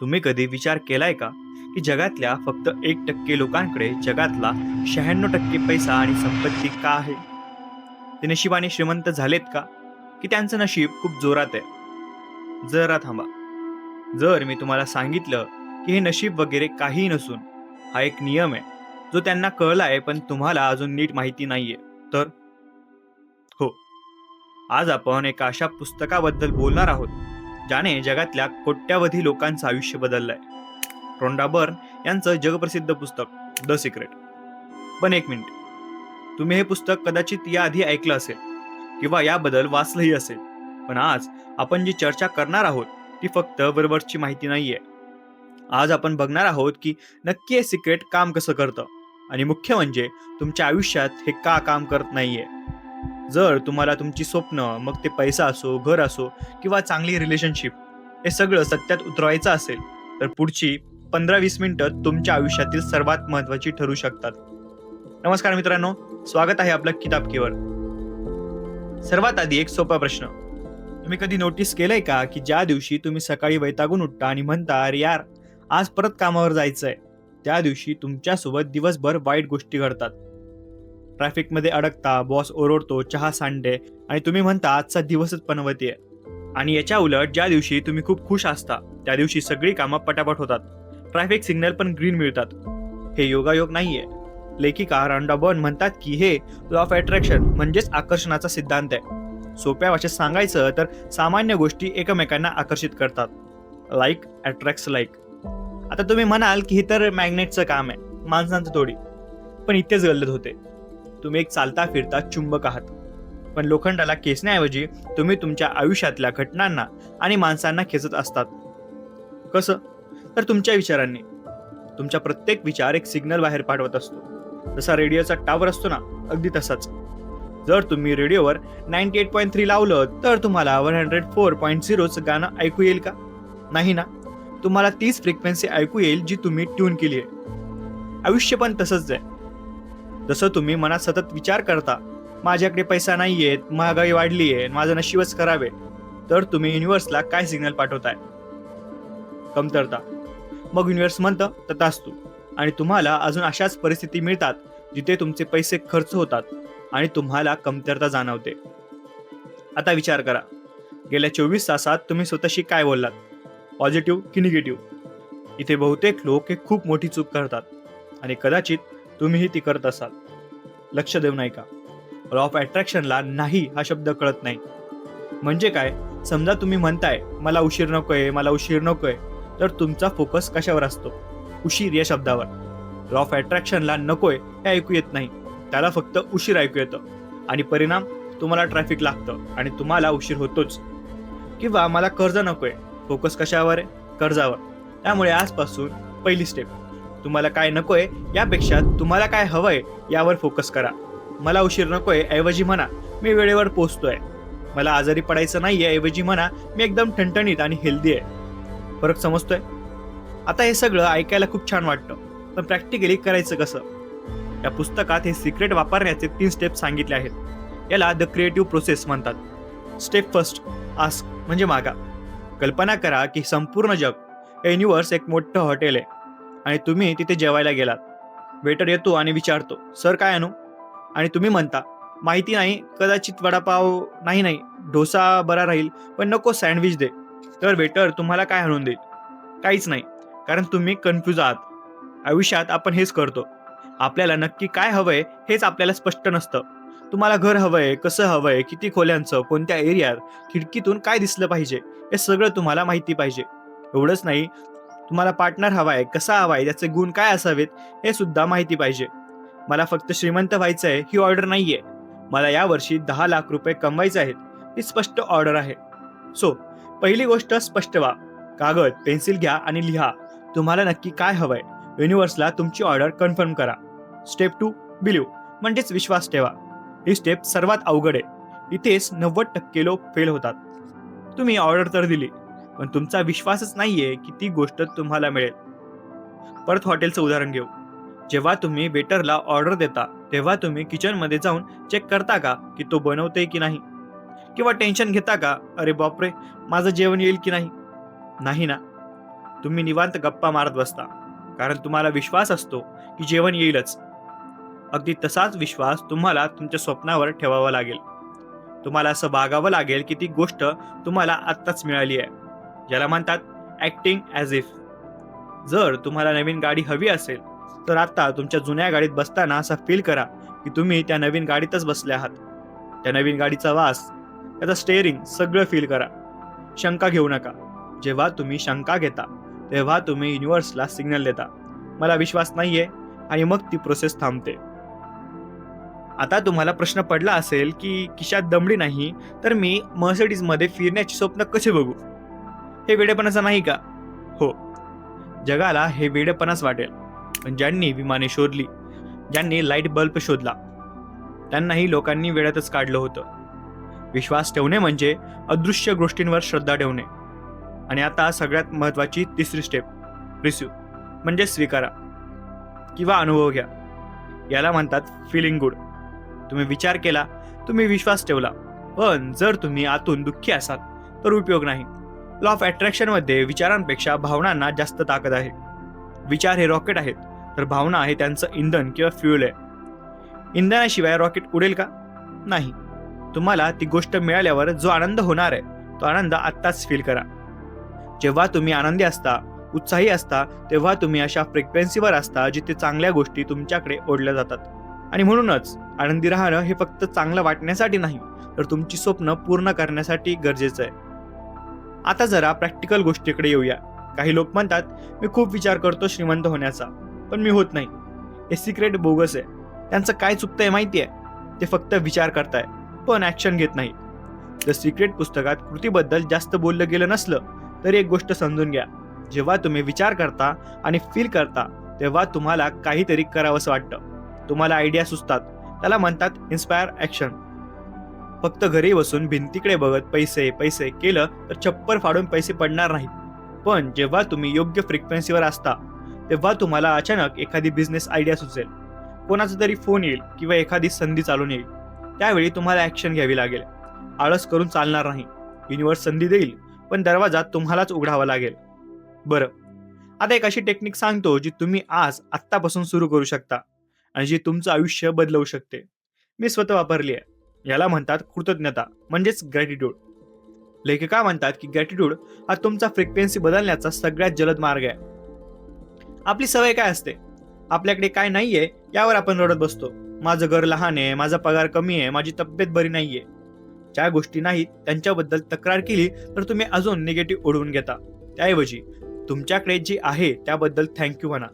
तुम्ही कधी विचार केलाय का? की जगातल्या फक्त एक टक्के लोकांकडे जगातला शहाण्णव टक्के पैसा आणि संपत्ती का आहे? ते नशिबाने श्रीमंत झालेत का? की त्यांचं नशीब खूप जोरात आहे? जरा थांबा. जर मी तुम्हाला सांगितलं की हे नशीब वगैरे काही नसून हा एक नियम आहे जो त्यांना कळलाय पण तुम्हाला अजून नीट माहिती नाहीये तर? हो. आज आपण एका अशा पुस्तकाबद्दल बोलणार आहोत ज्याने जगातल्या कोट्यावधी लोकांचं आयुष्य बदललंय. रोंडा बर्न यांचं जगप्रसिद्ध पुस्तक द सिक्रेट. पण एक मिनिट. तुम्ही हे पुस्तक कदाचित याआधी ऐकलं असेल किंवा याबद्दल वाचलंही असेल पण आज आपण जी चर्चा करणार आहोत ती फक्त बरोबरची माहिती नाहीये. आज आपण बघणार आहोत की नक्की हे सिक्रेट काम कसं करतं आणि मुख्य म्हणजे तुमच्या आयुष्यात हे का काम करत नाहीये. जर तुम्हाला तुमची स्वप्न मग ते पैसा असो घर असो किंवा चांगली रिलेशनशिप हे सगळं सत्यात उतरवायचं असेल तर पुढची पंधरा वीस मिनिटं तुमच्या आयुष्यातील सर्वात महत्वाची ठरू शकतात. नमस्कार मित्रांनो स्वागत आहे आपलं किताबकीवर. सर्वात आधी एक सोपा प्रश्न. तुम्ही कधी नोटीस केलंय का की ज्या दिवशी तुम्ही सकाळी वैतागून उठता आणि म्हणता अरे यार आज परत कामावर जायचंय. त्या दिवशी तुमच्यासोबत दिवसभर वाईट गोष्टी घडतात. ट्रॅफिकमध्ये अडकता बॉस ओरडतो चहा सांडे आणि तुम्ही म्हणता आजचा दिवसच पनवतीये. आणि याच्या उलट ज्या दिवशी तुम्ही खूप खुश असता त्या दिवशी सगळी कामं पटापट होतात. ट्रॅफिक सिग्नल पण ग्रीन मिळतात. हे योगायोग नाहीये. लेखिका रांडा बर्न म्हणतात की हे लॉ ऑफ अट्रॅक्शन म्हणजेच आकर्षणाचा सिद्धांत आहे. सोप्या भाषेत सांगायचं तर सामान्य गोष्टी एकमेकांना आकर्षित करतात. लाईक अट्रॅक्ट्स लाईक आता तुम्ही म्हणाल की हे तर मॅग्नेटचं काम आहे माणसांचं थोडी. पण इथेच गल्लत होते. तुम्ही एक चालता फिरता चुंबक आहात. पण लोखंडाला खेचण्याऐवजी तुम्ही तुमच्या आयुष्यातल्या घटनांना आणि माणसांना खेचत असतात. कसं? तर तुमच्या विचारांनी. तुमचा प्रत्येक विचार एक सिग्नल बाहेर पाठवत असतो. जसा रेडिओचा टावर असतो ना अगदी तसाच. जर तुम्ही रेडिओवर नाईन्टी एट पॉईंट थ्री लावलं तर तुम्हाला वन हंड्रेड फोर पॉईंट झिरोचं गाणं ऐकू येईल का? नाही ना? तुम्हाला तीच फ्रिक्वेन्सी ऐकू येईल जी तुम्ही ट्यून केली आहे आयुष्य पण तसंच आहे. जसं तुम्ही मनात सतत विचार करता. माझ्याकडे पैसा नाही आहेत महागाई वाढली आहे माझं नशीबच करावे तर तुम्ही युनिव्हर्सला काय सिग्नल पाठवताय? कमतरता. मग युनिव्हर्स म्हणतं तथास्तू. आणि तुम्हाला अजून अशाच परिस्थिती मिळतात जिथे तुमचे पैसे खर्च होतात आणि तुम्हाला कमतरता जाणवते. आता विचार करा. गेल्या चोवीस तासात तुम्ही स्वतःशी काय बोललात? पॉझिटिव्ह की निगेटिव्ह इथे बहुतेक लोक हे खूप मोठी चूक करतात. आणि कदाचित तुम्हीही ती करत असाल. लक्ष देऊ नाही का? लॉ ऑफ अट्रॅक्शनला नाही हा शब्द कळत नाही. म्हणजे काय? समजा तुम्ही म्हणताय मला उशीर नकोय मला उशीर नकोय तर तुमचा फोकस कशावर असतो? उशीर या शब्दावर. लॉ ऑफ अट्रॅक्शनला नकोय हे ऐकू येत नाही. त्याला फक्त उशीर ऐकू येतं. आणि परिणाम तुम्हाला ट्रॅफिक लागतं आणि तुम्हाला उशीर होतोच. किंवा मला कर्ज नकोय. फोकस कशावर आहे? कर्जावर. त्यामुळे आजपासून पहिली स्टेप तुम्हाला काय नकोय यापेक्षा तुम्हाला काय हवंय यावर फोकस करा. मला उशीर नकोय ऐवजी म्हणा मी वेळेवर पोहोचतोय. मला आजारी पडायचं नाहीये ऐवजी म्हणा मी एकदम ठणठणीत आणि हेल्दी आहे. फरक समजतोय? आता हे सगळं ऐकायला खूप छान वाटतं पण प्रॅक्टिकली करायचं कसं? या पुस्तकात हे सिक्रेट वापरण्याचे तीन स्टेप सांगितले आहेत. याला द क्रिएटिव्ह प्रोसेस म्हणतात. स्टेप फर्स्ट आस्क म्हणजे मागा. कल्पना करा की संपूर्ण जग हे युनिव्हर्स एक मोठं हॉटेल आहे. आणि तुम्ही तिथे जेवायला गेलात. वेटर येतो आणि विचारतो सर काय आणू? आणि तुम्ही म्हणता माहिती नाही कदाचित वडापाव नाही नाही डोसा बरा राहील पण नको सँडविच दे. तर वेटर तुम्हाला काय आणून देईल? काहीच नाही कारण तुम्ही कन्फ्यूज आहात. आयुष्यात आपण हेच करतो. आपल्याला नक्की काय हवंय हेच आपल्याला स्पष्ट नसतं. तुम्हाला घर हवंय कसं हवंय किती खोल्यांचं कोणत्या एरियात खिडकीतून काय दिसलं पाहिजे हे सगळं तुम्हाला माहिती पाहिजे. एवढंच नाही तुम्हाला पार्टनर हवा आहे कसा हवा आहे त्याचे गुण काय असावेत हे सुद्धा माहिती पाहिजे. मला फक्त श्रीमंत व्हायचं आहे ही ऑर्डर नाहीये. मला यावर्षी दहा लाख रुपये कमवायचे आहेत ही स्पष्ट ऑर्डर आहे. सो पहिली गोष्ट स्पष्ट व्हा. कागद पेन्सिल घ्या आणि लिहा. तुम्हाला नक्की काय हवंय युनिव्हर्सला तुमची ऑर्डर कन्फर्म करा. स्टेप टू बिलीव्ह म्हणजेच विश्वास ठेवा. ही स्टेप सर्वात अवघड आहे. इथेच नव्वद टक्के लोक फेल होतात. तुम्ही ऑर्डर तर दिली. पण तुमचा विश्वासच नाहीये की ती गोष्ट तुम्हाला मिळेल. परत हॉटेलचं उदाहरण घेऊ. जेव्हा तुम्ही वेटरला ऑर्डर देता तेव्हा तुम्ही किचनमध्ये जाऊन चेक करता का की तो बनवते की नाही? किंवा टेन्शन घेता का अरे बापरे माझं जेवण येईल की नाही? नाही ना. तुम्ही निवांत गप्पा मारत बसता कारण तुम्हाला विश्वास असतो की जेवण येईलच. अगदी तसाच विश्वास तुम्हाला तुमच्या स्वप्नावर ठेवावा लागेल. तुम्हाला असं वागावं लागेल की ती गोष्ट तुम्हाला आत्ताच मिळाली आहे. ज्याला म्हणतात ॲक्टिंग ॲज इफ जर तुम्हाला नवीन गाडी हवी असेल तर आता तुमच्या जुन्या गाडीत बसताना असा फील करा की तुम्ही त्या नवीन गाडीतच बसले आहात. त्या नवीन गाडीचा वास त्याचं स्टेअरिंग सगळं फील करा. शंका घेऊ नका. जेव्हा तुम्ही शंका घेता तेव्हा तुम्ही युनिव्हर्सला सिग्नल देता. मला विश्वास नाहीये आणि मग ती प्रोसेस थांबते. आता तुम्हाला प्रश्न पडला असेल की किशात दमडी नाही तर मी मर्सिडीजमध्ये फिरण्याची स्वप्न कसे बघू? हे वेडेपणाचं नाही का? हो. जगाला हे वेडेपणाच वाटेल. पण ज्यांनी विमाने शोधली ज्यांनी लाइट बल्ब शोधला त्यांनाही लोकांनी वेळातच काढलं होतं. विश्वास ठेवणे म्हणजे अदृश्य गोष्टींवर श्रद्धा ठेवणे. आणि आता सगळ्यात महत्वाची तिसरी स्टेप रिसिव्ह म्हणजे स्वीकारा. किंवा अनुभव घ्या. याला म्हणतात फिलिंग गुड तुम्ही विचार केला तुम्ही विश्वास ठेवला. पण जर तुम्ही आतून दुःखी असाल तर उपयोग नाही. लॉ ऑफ अट्रॅक्शनमध्ये विचारांपेक्षा भावनांना जास्त ताकद आहे. विचार हे रॉकेट आहेत. तर भावना हे त्यांचं इंधन किंवा फ्युल आहे. इंधनाशिवाय रॉकेट उडेल का? नाही. तुम्हाला ती गोष्ट मिळाल्यावर जो आनंद होणार आहे तो आनंद आत्ताच फील करा. जेव्हा तुम्ही आनंदी असता उत्साही असता तेव्हा तुम्ही अशा फ्रिक्वेन्सीवर असता जिथे चांगल्या गोष्टी तुमच्याकडे ओढल्या जातात. आणि म्हणूनच आनंदी राहणं हे फक्त चांगलं वाटण्यासाठी नाही तर तुमची स्वप्न पूर्ण करण्यासाठी गरजेचं आहे. आता जरा प्रॅक्टिकल गोष्टीकडे येऊया. काही लोक म्हणतात मी खूप विचार करतो श्रीमंत होण्याचा पण मी होत नाही. हे सिक्रेट बोगस आहे. त्यांचं काय चुकतंय माहिती आहे ते फक्त विचार करताय पण ॲक्शन घेत नाही. द सिक्रेट पुस्तकात कृतीबद्दल जास्त बोललं गेलं नसलं तरी एक गोष्ट समजून घ्या. जेव्हा तुम्ही विचार करता आणि फील करता तेव्हा तुम्हाला काहीतरी करावंसं वाटतं. तुम्हाला आयडिया सुचतात. त्याला म्हणतात इन्स्पायर ॲक्शन फक्त घरी बसून भिंतीकडे बघत पैसे पैसे केलं तर छप्पर फाडून पैसे पडणार नाहीत. पण जेव्हा तुम्ही योग्य फ्रिक्वेन्सीवर असता तेव्हा तुम्हाला अचानक एखादी बिझनेस आयडिया सुचेल. कोणाचा तरी फोन येईल किंवा एखादी संधी चालून येईल. त्यावेळी तुम्हाला ॲक्शन घ्यावी लागेल. आळस करून चालणार नाही. युनिवर्स संधी देईल पण दरवाजा तुम्हालाच उघडावा लागेल. बरं. आता एक अशी टेक्निक सांगतो जी तुम्ही आज आत्तापासून सुरू करू शकता आणि जी तुमचं आयुष्य बदलवू शकते. मी स्वतः वापरली आहे. याला म्हणतात कृतज्ञता म्हणजेच ग्रॅटिट्यूड लेखिका म्हणतात की ग्रॅटिट्यूड हा तुमचा फ्रिक्वेन्सी बदलण्याचा सगळ्यात जलद मार्ग आहे. आपली सवय काय असते? आपल्याकडे काय नाहीये यावर आपण रडत बसतो. माझं घर लहान आहे माझा पगार कमी आहे माझी तब्येत बरी नाहीये. ज्या गोष्टी नाहीत त्यांच्याबद्दल तक्रार केली तर तुम्ही अजून निगेटिव्ह ओढवून घेता. त्याऐवजी तुमच्याकडे जे आहे त्याबद्दल थँक्यू म्हणा.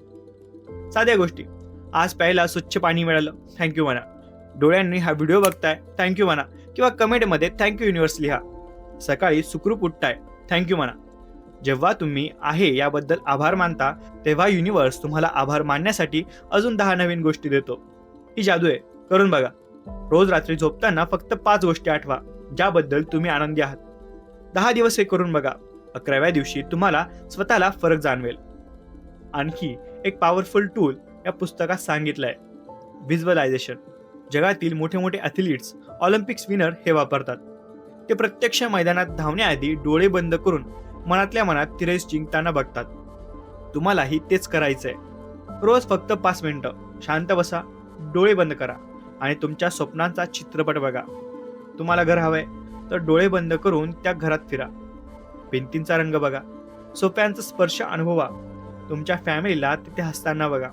साध्या गोष्टी. आज प्यायला स्वच्छ पाणी मिळालं थँक्यू म्हणा. डोळ्यांनी हा व्हिडिओ बघताय थँक्यू म्हणा. किंवा कमेंटमध्ये थँक्यू युनिव्हर्स लिहा. सकाळी सुखरूप उठताय थँक्यू म्हणा. जेव्हा तुम्ही आहे याबद्दल आभार मानता तेव्हा युनिव्हर्स तुम्हाला आभार मानण्यासाठी अजून दहा नवीन गोष्टी देतो. ही जादू आहे करून बघा. रोज रात्री झोपताना फक्त पाच गोष्टी आठवा ज्याबद्दल तुम्ही आनंदी आहात. दहा दिवस हे करून बघा. अकराव्या दिवशी तुम्हाला स्वतःला फरक जाणवेल. आणखी एक पॉवरफुल टूल या पुस्तकात सांगितलंय. व्हिज्युअलायझेशन जगातील मोठे मोठे ॲथलीट्स ऑलिम्पिक्स विनर हे वापरतात. ते प्रत्यक्ष मैदानात धावण्याआधी डोळे बंद करून मनातल्या मनात ती रेस जिंकताना बघतात. तुम्हालाही तेच करायचंय. रोज फक्त पाच मिनटं. शांत बसा डोळे बंद करा आणि तुमच्या स्वप्नांचा चित्रपट बघा. तुम्हाला घर हवंय तर डोळे बंद करून त्या घरात फिरा. भिंतींचा रंग बघा. सोप्यांचा स्पर्श अनुभवा. तुमच्या फॅमिलीला तिथे हसताना बघा.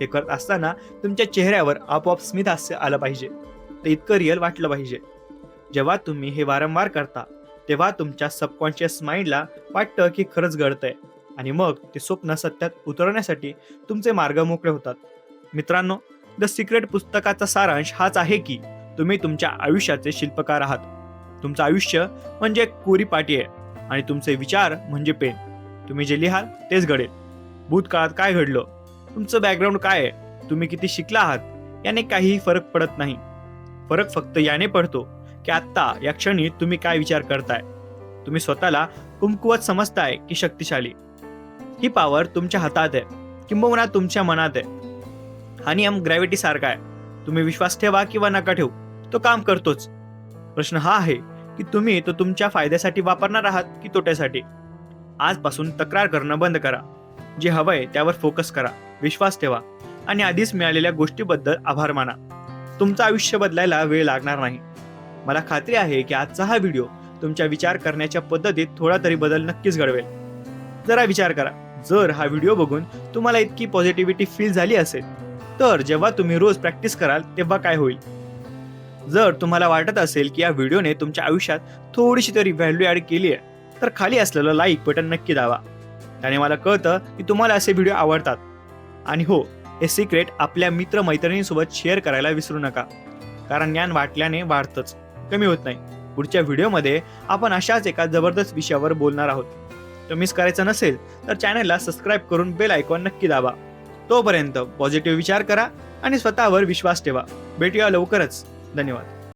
हे करत असताना तुमच्या चेहऱ्यावर आपोआप स्मितहास्य आलं पाहिजे. ते इतकं रिअल वाटलं पाहिजे. जेव्हा तुम्ही हे वारंवार करता तेव्हा तुमच्या सबकॉन्शियस माइंडला वाटतं की खरंच घडतंय. आणि मग ते स्वप्न सत्यात उतरवण्यासाठी तुमचे मार्ग मोकळे होतात. मित्रांनो द सिक्रेट पुस्तकाचा सारांश हाच आहे की तुम्ही तुमच्या आयुष्याचे शिल्पकार आहात. तुमचं आयुष्य म्हणजे एक कोरी पाटी आहे आणि तुमचे विचार म्हणजे पेन तुम्ही जे लिहाल तेच घडेल. भूतकाळात काय घडलं? तुमचं बॅकग्राऊंड काय आहे? तुम्ही किती शिकला आहात? याने काहीही फरक पडत नाही. फरक फक्त याने पडतो की आत्ता या क्षणी तुम्ही काय विचार करताय? तुम्ही स्वतःला कुमकुवत समजताय की शक्तिशाली. ही पॉवर तुमच्या हातात आहे किंबहुना तुमच्या मनात आहे. हा नियम ग्रॅव्हिटी सारखा आहे. तुम्ही विश्वास ठेवा किंवा नका ठेवू तो काम करतोच. प्रश्न हा आहे की तुम्ही तो तुमच्या फायद्यासाठी वापरणार आहात की तोट्यासाठी? आजपासून तक्रार करणं बंद करा. जे हवंय त्यावर फोकस करा. विश्वास ठेवा आणि आधीच मिळालेल्या गोष्टीबद्दल आभार माना. तुमचं आयुष्य बदलायला वेळ लागणार नाही. मला खात्री आहे की आजचा हा व्हिडिओ तुमच्या विचार करण्याच्या पद्धतीत थोडा तरी बदल नक्कीच घडवेल. जरा विचार करा जर हा व्हिडिओ बघून तुम्हाला इतकी पॉझिटिव्हिटी फील झाली असेल तर जेव्हा तुम्ही रोज प्रॅक्टिस कराल तेव्हा काय होईल? जर तुम्हाला वाटत असेल की या व्हिडिओने तुमच्या आयुष्यात थोडीशी तरी व्हॅल्यू ॲड केली आहे तर खाली असलेलं लाईक बटन नक्की दावा त्याने मला कळतं की तुम्हाला असे व्हिडिओ आवडतात. आणि हो हे सिक्रेट आपल्या मित्रमैत्रिणींसोबत शेअर करायला विसरू नका. कारण ज्ञान वाटल्याने वाढतंच. कमी होत नाही. पुढच्या व्हिडिओमध्ये आपण अशाच एका जबरदस्त विषयावर बोलणार आहोत. तो मिस करायचं नसेल तर चॅनलला सबस्क्राईब करून बेल आयकॉन नक्की दाबा. तोपर्यंत पॉझिटिव्ह विचार करा आणि स्वतःवर विश्वास ठेवा. भेटूया लवकरच. धन्यवाद.